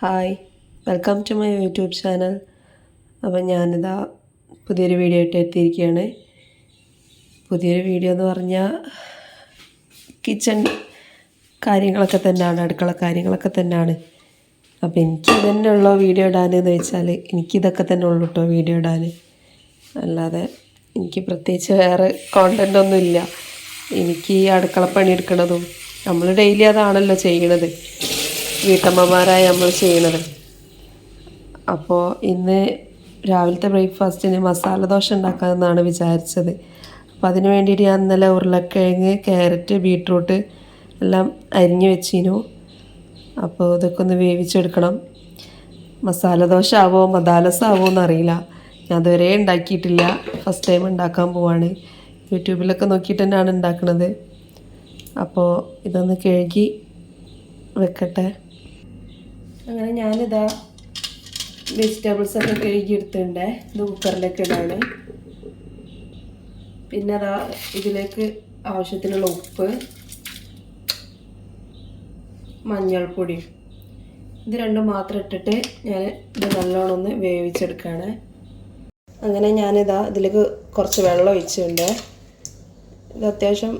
Hi welcome to my YouTube channel അപ്പം ഞാനിതാ പുതിയൊരു വീഡിയോ ആയിട്ട് എത്തിയിരിക്കുകയാണ്. പുതിയൊരു വീഡിയോ എന്ന് പറഞ്ഞാൽ കിച്ചൺ കാര്യങ്ങളൊക്കെ തന്നെയാണ് അടുക്കള കാര്യങ്ങളൊക്കെ തന്നെയാണ്. അപ്പോൾ എനിക്ക് തന്നെ വീഡിയോ വീഡിയോ എന്ന് വെച്ചാൽ എനിക്കിതൊക്കെ തന്നെ ഉള്ളൂ കേട്ടോ വീഡിയോ ഇടാൻ അല്ലാതെ എനിക്ക് പ്രത്യേകിച്ച് വേറെ കോണ്ടന്റ് ഒന്നും ഇല്ല. എനിക്ക് ഈ അടുക്കളപ്പണി എടുക്കണതും നമ്മൾ ഡെയിലി അതാണല്ലോ ചെയ്യണത്. വീട്ടമ്മമാരായ നമ്മൾ ചെയ്യണത്. അപ്പോൾ ഇന്ന് രാവിലത്തെ ബ്രേക്ക്ഫാസ്റ്റിന് മസാല ദോശ ഉണ്ടാക്കാമെന്നാണ് വിചാരിച്ചത്. അപ്പോൾ അതിന് വേണ്ടിയിട്ട് ഞാൻ ഇന്നലെ ഉരുളക്കിഴങ്ങ് ക്യാരറ്റ് ബീട്രൂട്ട് എല്ലാം അരിഞ്ഞ് വെച്ചിനു അപ്പോൾ ഇതൊക്കെ ഒന്ന് വേവിച്ചെടുക്കണം. മസാല ദോശ ആവോ മദാലസ ആവോ എന്നറിയില്ല ഞാൻ അതുവരെ ഉണ്ടാക്കിയിട്ടില്ല. ഫസ്റ്റ് ടൈം ഉണ്ടാക്കാൻ പോവാണ്. യൂട്യൂബിലൊക്കെ നോക്കിയിട്ട് തന്നെയാണ് ഉണ്ടാക്കുന്നത് അപ്പോൾ ഇതൊന്ന് കഴുകി വെക്കട്ടെ. അങ്ങനെ ഞാനിതാ വെജിറ്റബിൾസ് ഒക്കെ കഴുകി എടുത്തിട്ടുണ്ട് ഇത് കുക്കറിലേക്ക് ഇടാണ് പിന്നെ അതാ ഇതിലേക്ക് ആവശ്യത്തിനുള്ള ഉപ്പ് മഞ്ഞൾപ്പൊടി. ഇത് രണ്ടും മാത്രം ഇട്ടിട്ട് ഞാൻ ഇത് നല്ലോണം ഒന്ന് വേവിച്ചെടുക്കുകയാണ് അങ്ങനെ ഞാനിതാ ഇതിലേക്ക് കുറച്ച് വെള്ളം ഒഴിച്ചിട്ടുണ്ട്. ഇത് അത്യാവശ്യം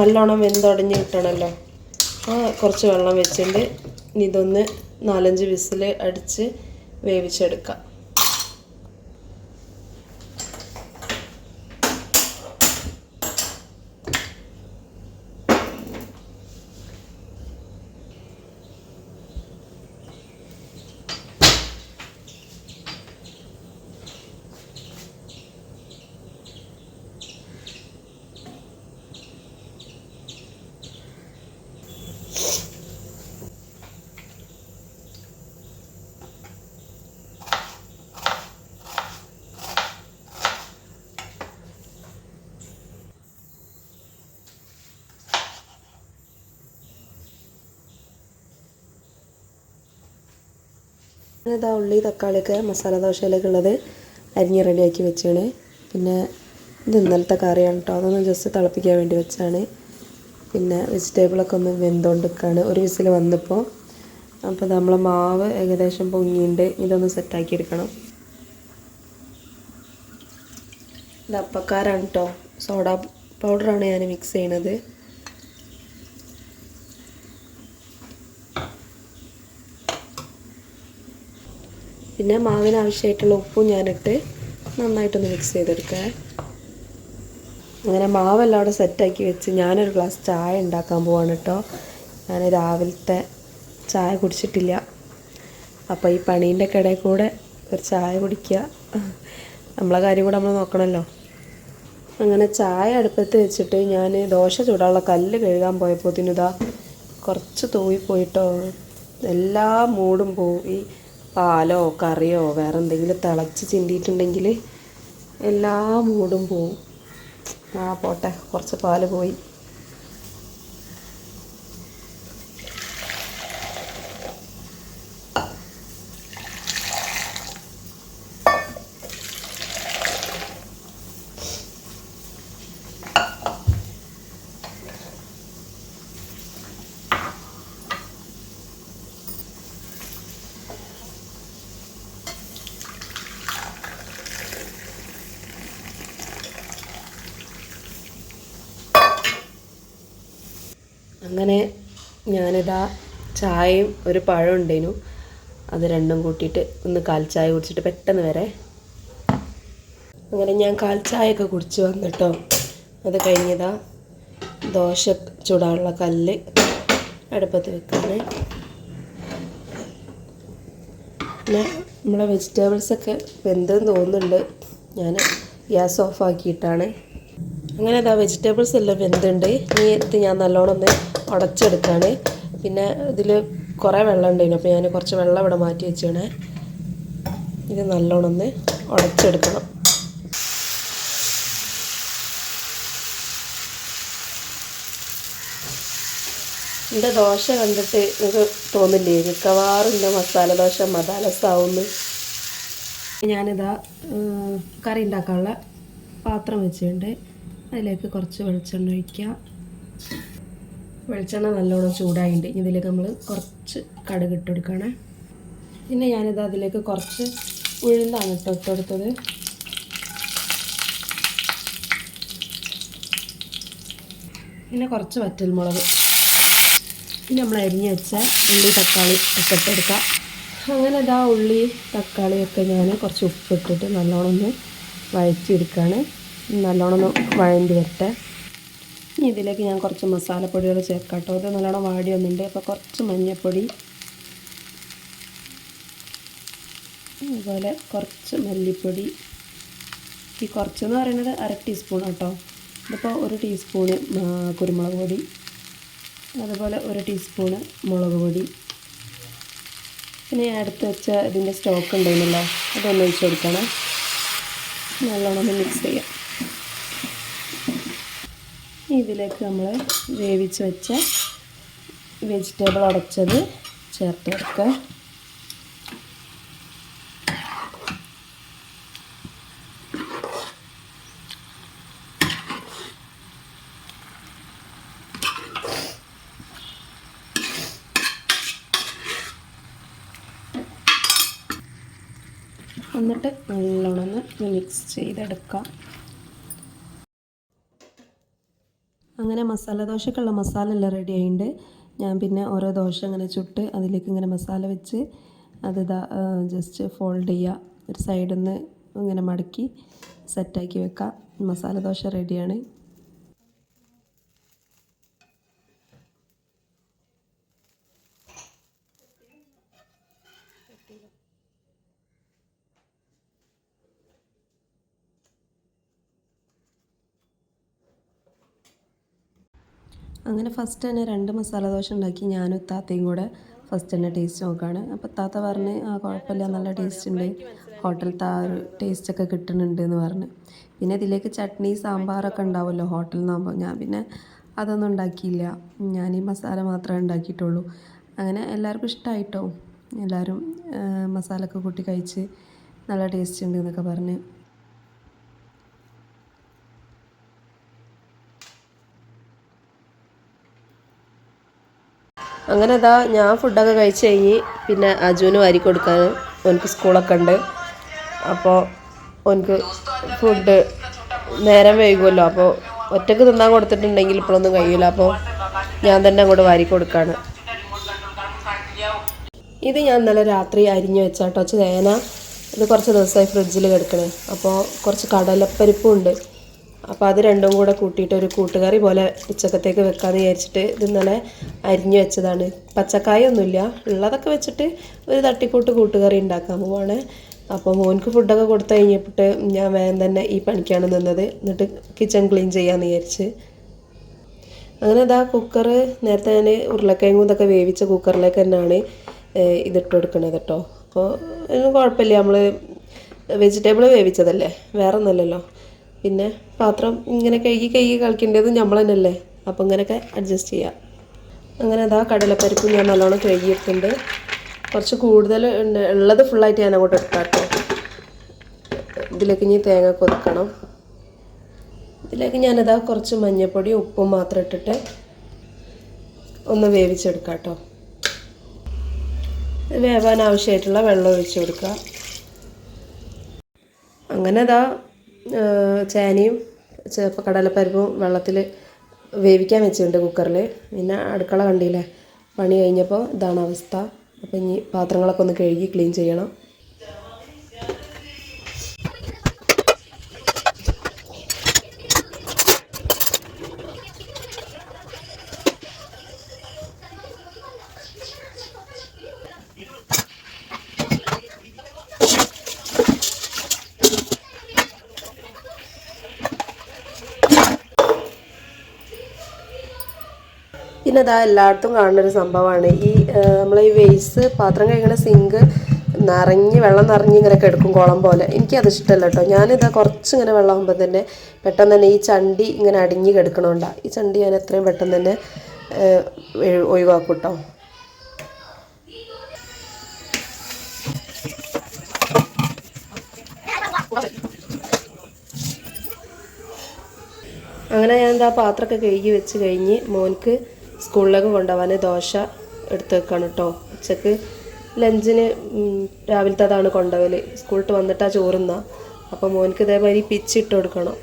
നല്ലോണം വെന്തുടഞ്ഞ് കിട്ടണമല്ലോ ആ കുറച്ച് വെള്ളം വെച്ചിട്ടുണ്ട്. ഇനി ഇതൊന്ന് നാലഞ്ച് വിസിൽ അടിച്ച് വേവിച്ചെടുക്കാം. ഇതാ ഉള്ളി തക്കാളിയൊക്കെ മസാല ദോശയിലേക്കുള്ളത് അരിഞ്ഞ് റെഡിയാക്കി വെച്ചാണ്. പിന്നെ ഇത് ഇന്നലത്തെ കറിയാണ് കേട്ടോ അതൊന്ന് ജസ്റ്റ് തിളപ്പിക്കാൻ വേണ്ടി വെച്ചാണ്. പിന്നെ വെജിറ്റബിളൊക്കെ ഒന്ന് വെന്തോണ്ടിരിക്കുകയാണ് ഒരു വിസിൽ വന്നപ്പോൾ അപ്പോൾ നമ്മൾ മാവ് ഏകദേശം പൊങ്ങിയിട്ട് ഇതൊന്ന് സെറ്റാക്കി എടുക്കണം. ഇത് അപ്പക്കാരാണ് കേട്ടോ സോഡ പൗഡറാണ് ഞാൻ മിക്സ് ചെയ്യണത്. പിന്നെ മാവിന് ആവശ്യമായിട്ടുള്ള ഉപ്പും ഞാനിട്ട് നന്നായിട്ടൊന്ന് മിക്സ് ചെയ്തെടുക്കുക അങ്ങനെ മാവെല്ലാം അവിടെ സെറ്റാക്കി വെച്ച് ഞാനൊരു ഗ്ലാസ് ചായ ഉണ്ടാക്കാൻ പോവാണ് കേട്ടോ ഞാൻ രാവിലത്തെ ചായ കുടിച്ചിട്ടില്ല. അപ്പോൾ ഈ പണീന്റെ ഇടയിൽ കൂടെ ഒരു ചായ കുടിക്കുക നമ്മളെ കാര്യം കൂടെ നമ്മൾ നോക്കണമല്ലോ അങ്ങനെ ചായ അടുപ്പത്ത് വെച്ചിട്ട് ഞാൻ ദോശ ചൂടാനുള്ള കല്ല് കഴുകാൻ പോയപ്പോൾ ഇതാ കുറച്ച് തൂവിപ്പോയിട്ടോ എല്ലാ മൂടും പോവും. ഈ പാലോ കറിയോ വേറെ എന്തെങ്കിലും തിളച്ച് ചിന്തിയിട്ടുണ്ടെങ്കിൽ എല്ലാ മൂടും പോവും. ആ പോട്ടെ. കുറച്ച് പാൽ പോയി. അങ്ങനെ ഞാനിതാ ചായയും ഒരു പഴം ഉണ്ടേനു. അത് രണ്ടും കൂട്ടിയിട്ട് ഒന്ന് കാൽ ചായ കുടിച്ചിട്ട് പെട്ടെന്ന് വരെ. അങ്ങനെ ഞാൻ കാൽ ചായയൊക്കെ കുടിച്ച് വന്നിട്ടോ. അത് കഴിഞ്ഞതാ ദോശ ചൂടാനുള്ള കല്ല് അടുപ്പത്ത് വെക്കാണ്. പിന്നെ നമ്മളെ വെജിറ്റബിൾസൊക്കെ വെന്തെന്ന് തോന്നുന്നുണ്ട്. ഞാൻ ഗ്യാസ് ഓഫ് ആക്കിയിട്ടാണ്. അങ്ങനെ അതാ വെജിറ്റബിൾസ് എല്ലാം വെന്തുണ്ട്. ഇത് ഞാൻ നല്ലോണം ഒന്ന് ഉടച്ചെടുക്കുകയാണ് പിന്നെ ഇതിൽ കുറേ വെള്ളം ഉണ്ടായിരുന്നു. അപ്പോൾ ഞാൻ കുറച്ച് വെള്ളം ഇവിടെ മാറ്റി വെച്ചാണ്. ഇത് നല്ലോണം ഒന്ന് ഉടച്ചെടുക്കണം എന്റെ ദോശ കണ്ടിട്ട് നിങ്ങൾക്ക് തോന്നില്ലേ? മിക്കവാറും എന്റെ മസാല ദോശ മതാലസാവുന്നു ഞാനിതാ കറി ഉണ്ടാക്കാനുള്ള പാത്രം വെച്ചിട്ടുണ്ട്. അതിലേക്ക് കുറച്ച് വെളിച്ചെണ്ണ ഒഴിക്കുക വെളിച്ചെണ്ണ നല്ലോണം ചൂടായിട്ടുണ്ട് ഇതിലേക്ക് നമ്മൾ കുറച്ച് കടുക് ഇട്ട് കൊടുക്കണേ. പിന്നെ ഞാനിത് അതിലേക്ക് കുറച്ച് ഉഴുന്നാണ് ഇട്ട് ഇട്ടെടുത്തത്. പിന്നെ കുറച്ച് വറ്റൽമുളക്. പിന്നെ നമ്മൾ അരിഞ്ഞ് വെച്ച ഉള്ളി തക്കാളി ഒക്കെ ഇട്ടെടുക്കാം അങ്ങനെ ഇതാ ഉള്ളി തക്കാളിയൊക്കെ ഞാൻ കുറച്ച് ഉപ്പിട്ടിട്ട് നല്ലോണം ഒന്ന് വഴറ്റിയെടുക്കുകയാണ് നല്ലോണം ഒന്ന് വഴണ്ടി വരട്ടെ. ഇനി ഇതിലേക്ക് ഞാൻ കുറച്ച് മസാലപ്പൊടികൾ ചേർക്കാം കേട്ടോ ഇത് നല്ലോണം വാടി വന്നിട്ടുണ്ട്. അപ്പോൾ കുറച്ച് മഞ്ഞൾപ്പൊടി അതുപോലെ കുറച്ച് മല്ലിപ്പൊടി. ഈ കുറച്ചെന്ന് പറയുന്നത് അര ടീസ്പൂൺ കേട്ടോ ഇതിപ്പോൾ ഒരു ടീസ്പൂണ് കുരുമുളക് പൊടി. അതുപോലെ ഒരു ടീസ്പൂണ് മുളക് പൊടി. പിന്നെ അടുത്ത് വെച്ച ഇതിന്റെ സ്റ്റോക്ക് ഉണ്ടായിരുന്നല്ലോ അതൊന്ന് ഒഴിച്ച് കൊടുക്കണം. നല്ലോണം മിക്സ് ചെയ്യാം. ഇതിലേക്ക് നമ്മൾ വേവിച്ച് വെച്ച വെജിറ്റബിൾ അടച്ചത് ചേർത്ത് കൊടുക്കുക. എന്നിട്ട് നല്ലോണം ഒന്ന് മിക്സ് ചെയ്തെടുക്കാം. അങ്ങനെ മസാല ദോശക്കുള്ള മസാല എല്ലാം റെഡി ഞാൻ പിന്നെ ഓരോ ദോശ ഇങ്ങനെ ചുട്ട് അതിലേക്ക് ഇങ്ങനെ മസാല വെച്ച് അത് ജസ്റ്റ് ഫോൾഡ് ചെയ്യുക ഒരു സൈഡിൽ നിന്ന് ഇങ്ങനെ മടക്കി സെറ്റാക്കി വെക്കുക മസാല ദോശ റെഡിയാണ് അങ്ങനെ ഫസ്റ്റ് തന്നെ രണ്ട് മസാല ദോശ ഉണ്ടാക്കി. ഞാനും താത്തയും കൂടെ ഫസ്റ്റ് തന്നെ ടേസ്റ്റ് നോക്കുകയാണ് അപ്പോൾ താത്ത പറഞ്ഞ് ആ കുഴപ്പമില്ല നല്ല ടേസ്റ്റ് ഉണ്ട്. ഹോട്ടലത്തെ ആ ഒരു ടേസ്റ്റൊക്കെ കിട്ടുന്നുണ്ട് എന്ന് പറഞ്ഞ്. പിന്നെ ഇതിലേക്ക് ചട്നി സാമ്പാറൊക്കെ ഉണ്ടാവുമല്ലോ ഹോട്ടലിൽ നിന്നാകുമ്പോൾ ഞാൻ പിന്നെ അതൊന്നും ഉണ്ടാക്കിയില്ല. ഞാൻ ഈ മസാല മാത്രമേ ഉണ്ടാക്കിയിട്ടുള്ളൂ. അങ്ങനെ എല്ലാവർക്കും ഇഷ്ടമായിട്ടോ എല്ലാവരും മസാലയൊക്കെ കൂട്ടി കഴിച്ച് നല്ല ടേസ്റ്റ് ഉണ്ട് എന്നൊക്കെ പറഞ്ഞ് അങ്ങനെ ഇതാ ഞാൻ ഫുഡൊക്കെ കഴിച്ച് കഴിഞ്ഞ് പിന്നെ അജുവിന് വാരി കൊടുക്കാൻ ഓനക്ക് സ്കൂളൊക്കെ ഉണ്ട്. അപ്പോൾ ഓനക്ക് ഫുഡ് നേരം വൈകുമല്ലോ അപ്പോൾ ഒറ്റയ്ക്ക് തിന്നാൻ കൊടുത്തിട്ടുണ്ടെങ്കിൽ ഇപ്പോഴൊന്നും കഴിയില്ല അപ്പോൾ ഞാൻ തന്നെ അങ്ങോട്ട് വാരി കൊടുക്കാണ്. ഇത് ഞാൻ ഇന്നലെ രാത്രി അരിഞ്ഞു വെച്ചാട്ടോ ചേന ഇത് കുറച്ച് ദിവസമായി ഫ്രിഡ്ജിൽ കിടക്കണേ. അപ്പോൾ കുറച്ച് കടലപ്പരിപ്പും ഉണ്ട്. അപ്പോൾ അത് രണ്ടും കൂടെ കൂട്ടിയിട്ട് ഒരു കൂട്ടുകറി പോലെ ഉച്ചക്കത്തേക്ക് വെക്കാമെന്ന് വിചാരിച്ചിട്ട് ഇത് ഇന്നലെ അരിഞ്ഞു വെച്ചതാണ്. പച്ചക്കായൊന്നുമില്ല. ഉള്ളതൊക്കെ വെച്ചിട്ട് ഒരു തട്ടിക്കൂട്ട് കൂട്ടുകറി ഉണ്ടാക്കാൻ പോവാണ്. അപ്പോൾ മോൻക്ക് ഫുഡൊക്കെ കൊടുത്തു കഴിഞ്ഞപ്പോട്ട് ഞാൻ വേഗം തന്നെ ഈ പണിക്കാണ് നിന്നത്. എന്നിട്ട് കിച്ചൺ ക്ലീൻ ചെയ്യാമെന്ന് വിചാരിച്ച്. അങ്ങനെ അതാ കുക്കർ നേരത്തെ ഞാൻ ഉരുളക്കിഴങ്ങും ഇതൊക്കെ വേവിച്ച കുക്കറിലേക്ക് തന്നെയാണ് ഇതിട്ട് കൊടുക്കുന്നത് കേട്ടോ അപ്പോൾ അതിന് കുഴപ്പമില്ല. നമ്മൾ വെജിറ്റബിൾ വേവിച്ചതല്ലേ? വേറെ ഒന്നല്ലല്ലോ പിന്നെ പാത്രം ഇങ്ങനെ കഴുകി കഴുകി കളിക്കേണ്ടത് നമ്മൾ തന്നെയല്ലേ? അപ്പോൾ ഇങ്ങനെയൊക്കെ അഡ്ജസ്റ്റ് ചെയ്യാം. അങ്ങനെ അതാ കടലപ്പരിപ്പ് ഞാൻ നല്ലോണം കഴുകിയിട്ടുണ്ട്. കുറച്ച് കൂടുതൽ ഉള്ളത് ഫുള്ളായിട്ട് ഞാൻ അങ്ങോട്ട് എടുക്കാട്ടോ കേട്ടോ ഇതിലേക്ക് ഇനി തേങ്ങ കൊതുക്കണം. ഇതിലേക്ക് ഞാനതാ കുറച്ച് മഞ്ഞൾപ്പൊടി ഉപ്പും മാത്രം ഇട്ടിട്ട് ഒന്ന് വേവിച്ചെടുക്കാം കേട്ടോ വേവാൻ ആവശ്യമായിട്ടുള്ള വെള്ളം ഒഴിച്ചു കൊടുക്കുക. അങ്ങനെ ഇതാ ചേനയും കടലപ്പരിപ്പും വെള്ളത്തിൽ വേവിക്കാൻ വെച്ചിട്ടുണ്ട് കുക്കറിൽ പിന്നെ അടുക്കള കണ്ടില്ലേ? പണി കഴിഞ്ഞപ്പോൾ ഇതാണ് അവസ്ഥ. അപ്പോൾ ഇനി പാത്രങ്ങളൊക്കെ ഒന്ന് കഴുകി ക്ലീൻ ചെയ്യണം. പിന്നെ ഇതാ എല്ലായിടത്തും കാണുന്ന ഒരു സംഭവമാണ്. ഈ നമ്മൾ ഈ വേസ്റ്റ് പാത്രം കഴിക്കുന്ന സിങ്ക് നിറഞ്ഞ് വെള്ളം നിറഞ്ഞ് ഇങ്ങനെ കിടക്കും കുളം പോലെ. എനിക്കത് ഇഷ്ടമല്ല കേട്ടോ. ഞാനിതാ കുറച്ച് ഇങ്ങനെ വെള്ളമാകുമ്പോൾ തന്നെ പെട്ടെന്ന് തന്നെ ഈ ചണ്ടി ഇങ്ങനെ അടിഞ്ഞ് കിടക്കണോണ്ടാ. ഈ ചണ്ടി ഞാൻ എത്രയും പെട്ടെന്ന് തന്നെ ഒഴിവാക്കും കേട്ടോ അങ്ങനെ ഞാൻ എന്താ പാത്രമൊക്കെ കഴുകി വെച്ച് കഴിഞ്ഞ് മോൻക്ക് സ്കൂളിലേക്ക് കൊണ്ടുപോകാൻ ദോശ എടുത്ത് വെക്കണം കേട്ടോ ഉച്ചയ്ക്ക് ലഞ്ചിന് രാവിലത്തെ അതാണ് കൊണ്ടുപോകൽ. സ്കൂളിട്ട് വന്നിട്ടാ ചോറുന്ന അപ്പോൾ മോനക്ക് ഇതേമാതിരി പിച്ചിട്ട് കൊടുക്കണം.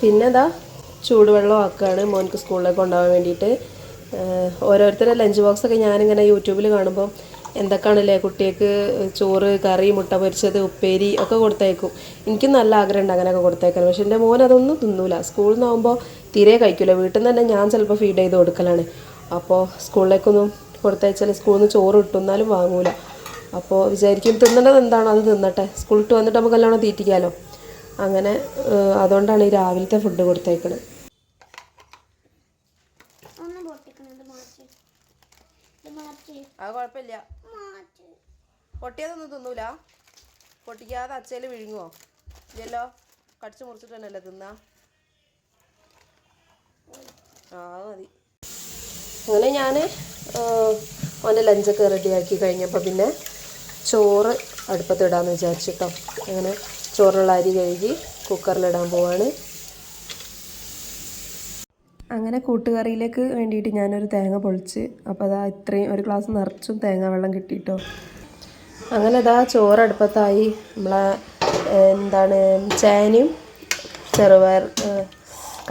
പിന്നെ ഇതാ ചൂടുവെള്ളം ആക്കുകയാണ് മോൻക്ക് സ്കൂളിലേക്ക് കൊണ്ടുപോകാൻ വേണ്ടിയിട്ട്. ഓരോരുത്തരുടെ ലഞ്ച് ബോക്സൊക്കെ ഞാനിങ്ങനെ യൂട്യൂബിൽ കാണുമ്പോൾ എന്തൊക്കെയാണല്ലേ കുട്ടികൾക്ക് ചോറ് കറി മുട്ട പൊരിച്ചത് ഉപ്പേരി ഒക്കെ കൊടുത്തേക്കും. എനിക്ക് നല്ല ആഗ്രഹമുണ്ട് അങ്ങനെയൊക്കെ കൊടുത്തേക്കാൻ. പക്ഷേ എന്റെ മോൻ അതൊന്നും തിന്നൂല. സ്കൂളിൽ നിന്നാകുമ്പോൾ തീരെ കഴിക്കില്ല വീട്ടിൽ നിന്ന് തന്നെ ഞാൻ ചിലപ്പോൾ ഫീഡ് ചെയ്ത് കൊടുക്കലാണ്. അപ്പോൾ സ്കൂളിലേക്കൊന്നും കൊടുത്തയച്ചാൽ സ്കൂളിൽ നിന്ന് ചോറ് കിട്ടും വാങ്ങൂല. അപ്പോൾ വിചാരിക്കും തിന്നേണ്ടത് എന്താണോ അത് തിന്നട്ടെ. സ്കൂളിട്ട് വന്നിട്ട് നമുക്ക് നല്ലോണം തീറ്റിക്കാമല്ലോ അങ്ങനെ അതുകൊണ്ടാണ് ഈ രാവിലത്തെ ഫുഡ് കൊടുത്തേക്കണത് ഒന്ന് പൊട്ടിക്കണത് മാറ്റി ഇത് മാറ്റി അത് കുഴപ്പമില്ല. പൊട്ടിയതൊന്നും തിന്നൂല. പൊട്ടിക്കാതെ അച്ചയിൽ വിഴുങ്ങുവോ? ഇല്ലല്ലോ. കടിച്ചു മുറിച്ചിട്ട് തന്നെയല്ലേ തിന്നാ? ആ മതി. അങ്ങനെ ഞാൻ അവന്റെ ലഞ്ചൊക്കെ റെഡിയാക്കി കഴിഞ്ഞപ്പോൾ പിന്നെ ചോറ് അടുപ്പത്തിടാമെന്ന് വിചാരിച്ചിട്ടോ. അങ്ങനെ ചോറുള്ള അരി കഴുകി കുക്കറിലിടാൻ പോവാണ്. അങ്ങനെ കൂട്ടുകറിയിലേക്ക് വേണ്ടിയിട്ട് ഞാനൊരു തേങ്ങ പൊളിച്ച് അപ്പോൾ അതാ ഇത്രയും ഒരു ഗ്ലാസ് നിറച്ചും തേങ്ങ വെള്ളം കിട്ടിയിട്ടോ. അങ്ങനെ അതാ ചോറ് അടുപ്പത്തായി നമ്മളെ എന്താണ് ചേനയും ചെറുപയർ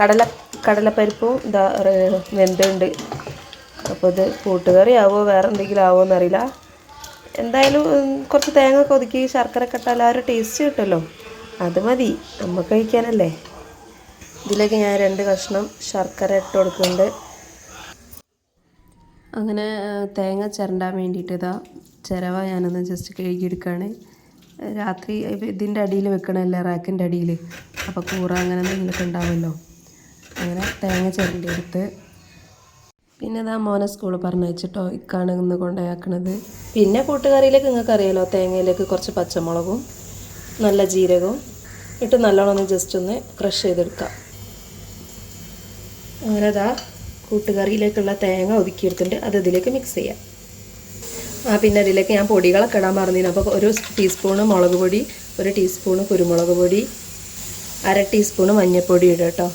കടല കടലപ്പരിപ്പും ഇതാ വെന്തുണ്ട്. അപ്പോൾ ഇത് കൂട്ടുകറി ആവോ വേറെ എന്തെങ്കിലും ആവോ എന്നറിയില്ല. എന്തായാലും കുറച്ച് തേങ്ങ കൊതുക്കി ശർക്കര കട്ടാൽ ആ ഒരു ടേസ്റ്റ് കിട്ടുമല്ലോ. അത് മതി നമുക്ക് കഴിക്കാനല്ലേ. ഇതിലേക്ക് ഞാൻ രണ്ട് കഷ്ണം ശർക്കര ഇട്ട് കൊടുക്കുന്നുണ്ട്. അങ്ങനെ തേങ്ങ ചിരണ്ടാൻ വേണ്ടിയിട്ട് ഇതാ ചിരവ ഞാനൊന്ന് ജസ്റ്റ് കഴുകിയെടുക്കുകയാണ് രാത്രി ഇതിന്റെ അടിയിൽ വെക്കണമല്ലേ റാക്കിന്റെ അടിയിൽ? അപ്പോൾ കൂറ അങ്ങനെ എന്തെങ്കിലുമൊക്കെ ഉണ്ടാവുമല്ലോ. അങ്ങനെ തേങ്ങ ചിരണ്ടി എടുത്ത് പിന്നെ ഇതാ മോനെ സ്കൂളിൽ പറഞ്ഞു വെച്ചിട്ടോ ഇക്കാണ് ഇന്ന് കൊണ്ടുപോയാക്കണത്. പിന്നെ കൂട്ടുകറിയിലേക്ക് നിങ്ങൾക്ക് അറിയാലോ തേങ്ങയിലേക്ക് കുറച്ച് പച്ചമുളകും നല്ല ജീരകവും ഇട്ട് നല്ലോണം ഒന്ന് ജസ്റ്റ് ഒന്ന് ക്രഷ് ചെയ്തെടുക്കാം. അങ്ങനെ അതാ കൂട്ടുകറിയിലേക്കുള്ള തേങ്ങ ഒതുക്കിയെടുത്തിട്ട് അത് ഇതിലേക്ക് മിക്സ് ചെയ്യാം. ആ പിന്നെ അതിലേക്ക് ഞാൻ പൊടികളൊക്കെ ഇടാൻ പറഞ്ഞിരുന്നു. അപ്പോൾ ഒരു ടീസ്പൂണ് മുളക് പൊടി ഒരു ടീസ്പൂണ് കുരുമുളക് പൊടി അര ടീസ്പൂണ് മഞ്ഞൾപ്പൊടി ഇടുക കേട്ടോ.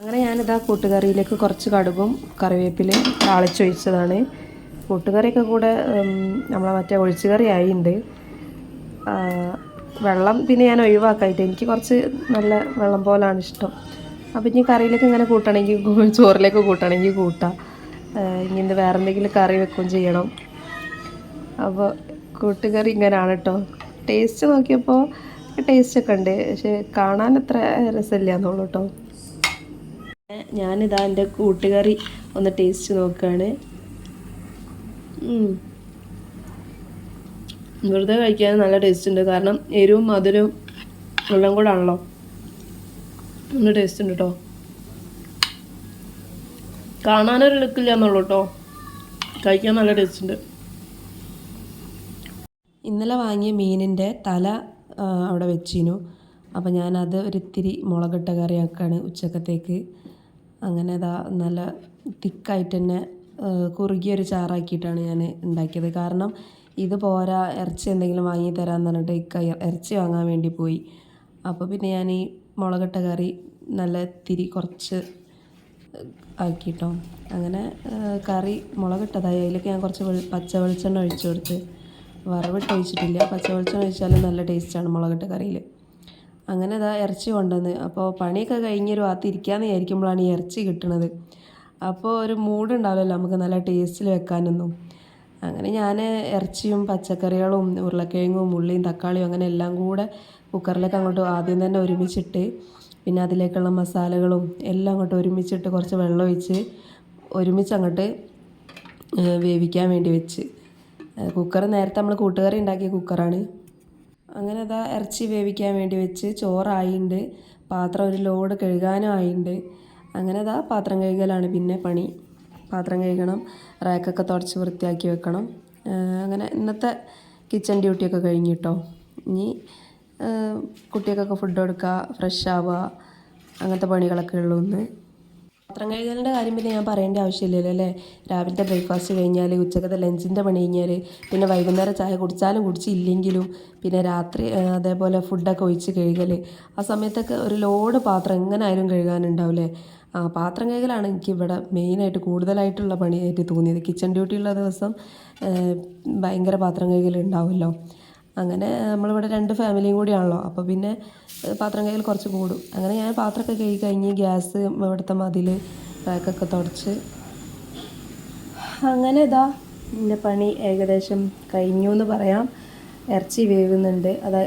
അങ്ങനെ ഞാനിതാ കൂട്ടുകറിയിലേക്ക് കുറച്ച് കടുകും കറിവേപ്പിലയും താളിച്ചൊഴിച്ചതാണ്. കൂട്ടുകറിയൊക്കെ കൂടെ നമ്മളെ മറ്റേ ഒഴിച്ചുകറി ആയിണ്ട്. വെള്ളം പിന്നെ ഞാൻ ഒഴിവാക്കായിട്ട് എനിക്ക് കുറച്ച് നല്ല വെള്ളം പോലാണ് ഇഷ്ടം. അപ്പം ഇനി കറിയിലേക്ക് ഇങ്ങനെ കൂട്ടണമെങ്കിൽ ചോറിലേക്ക് കൂട്ടണമെങ്കിൽ കൂട്ടാം. ഇനി എന്ത് വേറെ എന്തെങ്കിലും കറി വെക്കുകയും ചെയ്യണം. അപ്പോൾ കൂട്ടുകറി ഇങ്ങനെയാണ് കേട്ടോ ടേസ്റ്റ് നോക്കിയപ്പോൾ ടേസ്റ്റ് ഒക്കെ ഉണ്ട്. പക്ഷെ കാണാൻ അത്ര രസമില്ല എന്നുള്ളൂ കേട്ടോ ഞാനിതാ എന്റെ കൂട്ടുകറി ഒന്ന് ടേസ്റ്റ് നോക്കുകയാണ്. വെറുതെ കഴിക്കാൻ നല്ല ടേസ്റ്റ് ഉണ്ട്. കാരണം എരിവും മധുരവും എല്ലാം കൂടെ ആണല്ലോ. നല്ല ടേസ്റ്റ് ഉണ്ട് കേട്ടോ കാണാനൊരു ലുക്കില്ല എന്നുള്ളൂ കേട്ടോ കഴിക്കാൻ നല്ല ടേസ്റ്റ് ഉണ്ട്. ഇന്നലെ വാങ്ങിയ മീനിന്റെ തല അവിടെ വെച്ചിനു. അപ്പോൾ ഞാനത് ഒരിത്തിരി മുളകിട്ട കറിയാക്കാണ് ഉച്ചക്കത്തേക്ക്. അങ്ങനെ അതാ നല്ല തിക്കായിട്ട് തന്നെ കുറുകിയൊരു ചാറാക്കിയിട്ടാണ് ഞാൻ ഉണ്ടാക്കിയത്. കാരണം ഇത് പോരാ ഇറച്ചി എന്തെങ്കിലും വാങ്ങി തരാമെന്ന് പറഞ്ഞിട്ട് ഇക്ക ഇറച്ചി വാങ്ങാൻ വേണ്ടി പോയി. അപ്പോൾ പിന്നെ ഞാൻ ഈ മുളകിട്ട കറി നല്ല തിരി കുറച്ച് ആക്കിട്ടോ അങ്ങനെ കറി മുളകിട്ടതായി. അതിലേക്ക് ഞാൻ കുറച്ച് പച്ച വെളിച്ചെണ്ണ ഒഴിച്ചു കൊടുത്ത് വറവിട്ട് ഒഴിച്ചിട്ടില്ല. പച്ച വെളിച്ചെണ്ണ ഒഴിച്ചാലും നല്ല ടേസ്റ്റാണ് മുളകിട്ട കറിയിൽ. അങ്ങനെ അതാ ഇറച്ചി കൊണ്ടുവന്ന്. അപ്പോൾ പണിയൊക്കെ കഴിഞ്ഞൊരു ഭാഗത്ത് ഇരിക്കാമെന്ന് വിചാരിക്കുമ്പോഴാണ് ഈ ഇറച്ചി കിട്ടുന്നത് അപ്പോൾ ഒരു മൂഡ് ഉണ്ടാവില്ലല്ലോ നമുക്ക് നല്ല ടേസ്റ്റിൽ വെക്കാനൊന്നും. അങ്ങനെ ഞാൻ ഇറച്ചിയും പച്ചക്കറികളും ഉരുളക്കിഴങ്ങും ഉള്ളിയും തക്കാളിയും അങ്ങനെ എല്ലാം കൂടെ കുക്കറിലേക്ക് അങ്ങോട്ട് ആദ്യം തന്നെ ഒരുമിച്ചിട്ട് പിന്നെ അതിലേക്കുള്ള മസാലകളും എല്ലാം അങ്ങോട്ട് ഒരുമിച്ചിട്ട് കുറച്ച് വെള്ളം ഒഴിച്ച് ഒരുമിച്ച് അങ്ങോട്ട് വേവിക്കാൻ വേണ്ടി വെച്ച്. കുക്കർ നേരത്തെ നമ്മൾ കൂട്ടുകറി ഉണ്ടാക്കിയ കുക്കറാണ്. അങ്ങനെ അതാ ഇറച്ചി വേവിക്കാൻ വേണ്ടി വെച്ച് ചോറായിണ്ട് പാത്രം ഒരു ലോഡ് കഴുകാനും ആയിണ്ട്. അങ്ങനെ അതാ പാത്രം കഴുകലാണ് പിന്നെ പണി. പാത്രം കഴുകണം റാക്കൊക്കെ തുടച്ച് വൃത്തിയാക്കി വെക്കണം. അങ്ങനെ ഇന്നത്തെ കിച്ചൺ ഡ്യൂട്ടിയൊക്കെ കഴിഞ്ഞു കേട്ടോ ഇനി കുട്ടികൾക്കൊക്കെ ഫുഡ് കൊടുക്കുക ഫ്രഷ് ആവുക അങ്ങനത്തെ പണികളൊക്കെ ഉള്ളൂ ഒന്ന് പാത്രം കഴുകലിന്റെ കാര്യം പിന്നെ ഞാൻ പറയേണ്ട ആവശ്യമില്ലല്ലോ അല്ലേ? രാവിലത്തെ ബ്രേക്ക്ഫാസ്റ്റ് കഴിഞ്ഞാൽ ഉച്ചക്കത്തെ ലഞ്ചിന്റെ പണി കഴിഞ്ഞാൽ പിന്നെ വൈകുന്നേരം ചായ കുടിച്ചാലും കുടിച്ചില്ലെങ്കിലും പിന്നെ രാത്രി അതേപോലെ ഫുഡൊക്കെ ഒഴിച്ച് കഴുകൽ ആ സമയത്തൊക്കെ ഒരു ലോഡ് പാത്രം എങ്ങനെ ആയാലും കഴുകാനുണ്ടാവില്ലേ ആ പാത്രം കഴുകലാണ് എനിക്ക് ഇവിടെ മെയിനായിട്ട് കൂടുതലായിട്ടുള്ള പണിയായിട്ട് തോന്നിയത്. കിച്ചൺ ഡ്യൂട്ടിയുള്ള ദിവസം ഭയങ്കര പാത്രം കഴുകൽ ഉണ്ടാവുമല്ലോ അങ്ങനെ നമ്മളിവിടെ രണ്ട് ഫാമിലിയും കൂടിയാണല്ലോ. അപ്പോൾ പിന്നെ പാത്രം കയ്യിൽ കുറച്ച് കൂടും. അങ്ങനെ ഞാൻ പാത്രമൊക്കെ കഴുകി കഴിഞ്ഞ് ഗ്യാസ് ഇവിടുത്തെ മതിൽ റാക്കൊക്കെ തുടച്ച്. അങ്ങനെ ഇതാ എന്റെ പണി ഏകദേശം കഴിഞ്ഞു എന്ന് പറയാം. ഇറച്ചി വേവുന്നുണ്ട്. അത്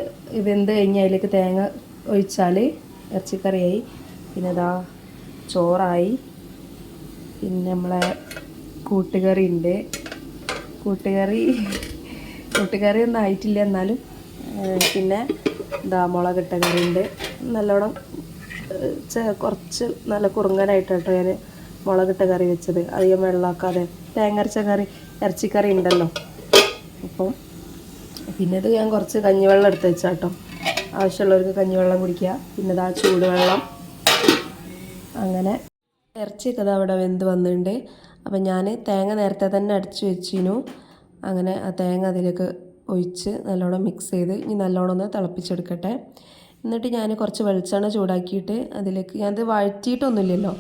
വെന്ത് കഴിഞ്ഞ് അതിലേക്ക് തേങ്ങ ഒഴിച്ചാൽ ഇറച്ചിക്കറിയായി. പിന്നെ ഇതാ ചോറായി. പിന്നെ നമ്മളെ കൂട്ടുകറി ഉണ്ട് കൂട്ടുകറി കൂട്ടുകറി ഒന്നും ആയിട്ടില്ല എന്നാലും പിന്നെ ഇതാ മുളകിട്ട കറി ഉണ്ട് നല്ലോണം കുറച്ച് നല്ല കുറുങ്ങനായിട്ട് ഞാൻ മുളകിട്ട കറി വെച്ചത്. അധികം വെള്ളമാക്കാതെ തേങ്ങരച്ച കറി ഇറച്ചിക്കറി ഉണ്ടല്ലോ. അപ്പം പിന്നെ ഇത് ഞാൻ കുറച്ച് കഞ്ഞിവെള്ളം എടുത്ത് വെച്ചാട്ടോ. ആവശ്യമുള്ളവർക്ക് കഞ്ഞിവെള്ളം കുടിക്കുക. പിന്നെ ഇതാ ചൂടുവെള്ളം. അങ്ങനെ ഇറച്ചിയൊക്കെ അവിടെ വെന്ത് വന്നിട്ടുണ്ട്. അപ്പം ഞാൻ തേങ്ങ നേരത്തെ തന്നെ അടിച്ചു വെച്ചിനു അങ്ങനെ ആ തേങ്ങ അതിലേക്ക് ഒഴിച്ച് നല്ലോണം മിക്സ് ചെയ്ത് ഇനി നല്ലോണം ഒന്ന് തിളപ്പിച്ചെടുക്കട്ടെ. എന്നിട്ട് ഞാൻ കുറച്ച് വെളിച്ചെണ്ണ ചൂടാക്കിയിട്ട് അതിലേക്ക് ഞാനത് വഴറ്റിയിട്ടൊന്നുമില്ലല്ലോ.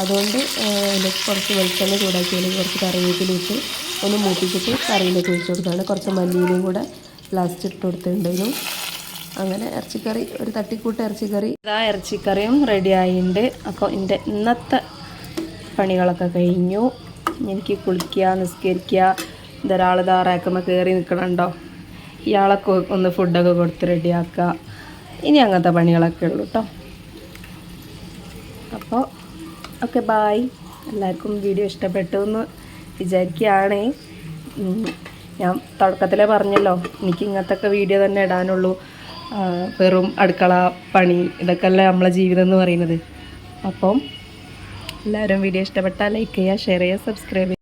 അതുകൊണ്ട് ആ, അതിലേക്ക് കുറച്ച് വെളിച്ചെണ്ണ ചൂടാക്കി അതിലേക്ക് കുറച്ച് കറിവേപ്പിലിട്ട് ഒന്ന് മൂപ്പിച്ചിട്ട് കറിയിലേക്ക് ഒഴിച്ചു കൊടുക്കുകയാണ്. കുറച്ച് മല്ലിയിലും കൂടെ ലാസ്റ്റ് ഇട്ട് കൊടുത്തിട്ടുണ്ടായിരുന്നു. അങ്ങനെ ഇറച്ചിക്കറി ഒരു തട്ടിക്കൂട്ട് ഇറച്ചിക്കറി. ഇതാ ഇറച്ചിക്കറിയും റെഡി ആയിട്ടുണ്ട്. അപ്പോൾ എന്റെ ഇന്നത്തെ പണികളൊക്കെ കഴിഞ്ഞു. എനിക്ക് കുളിക്കുക നിസ്കരിക്കുക ഇതൊരാൾ ഇതാ റാക്കുമ്പോൾ കയറി നിൽക്കണുണ്ടോ ഇയാളൊക്കെ ഒന്ന് ഫുഡൊക്കെ കൊടുത്ത് റെഡിയാക്കുക ഇനി അങ്ങനത്തെ പണികളൊക്കെ ഉള്ളൂ കേട്ടോ അപ്പോൾ ഓക്കെ ബായ്. എല്ലാവർക്കും വീഡിയോ ഇഷ്ടപ്പെട്ടു എന്ന് വിചാരിക്കുകയാണ്. ഞാൻ തുടക്കത്തിലേ പറഞ്ഞല്ലോ എനിക്ക് ഇങ്ങനത്തെ വീഡിയോ തന്നെ ഇടാനുള്ളൂ. വെറും അടുക്കള പണി ഇതൊക്കെ അല്ലേ നമ്മളെ ജീവിതം എന്ന് പറയുന്നത്. അപ്പം എല്ലാവരും വീഡിയോ ഇഷ്ടപ്പെട്ടാൽ ലൈക്ക് ചെയ്യുക ഷെയർ ചെയ്യുക സബ്സ്ക്രൈബ് ചെയ്യുക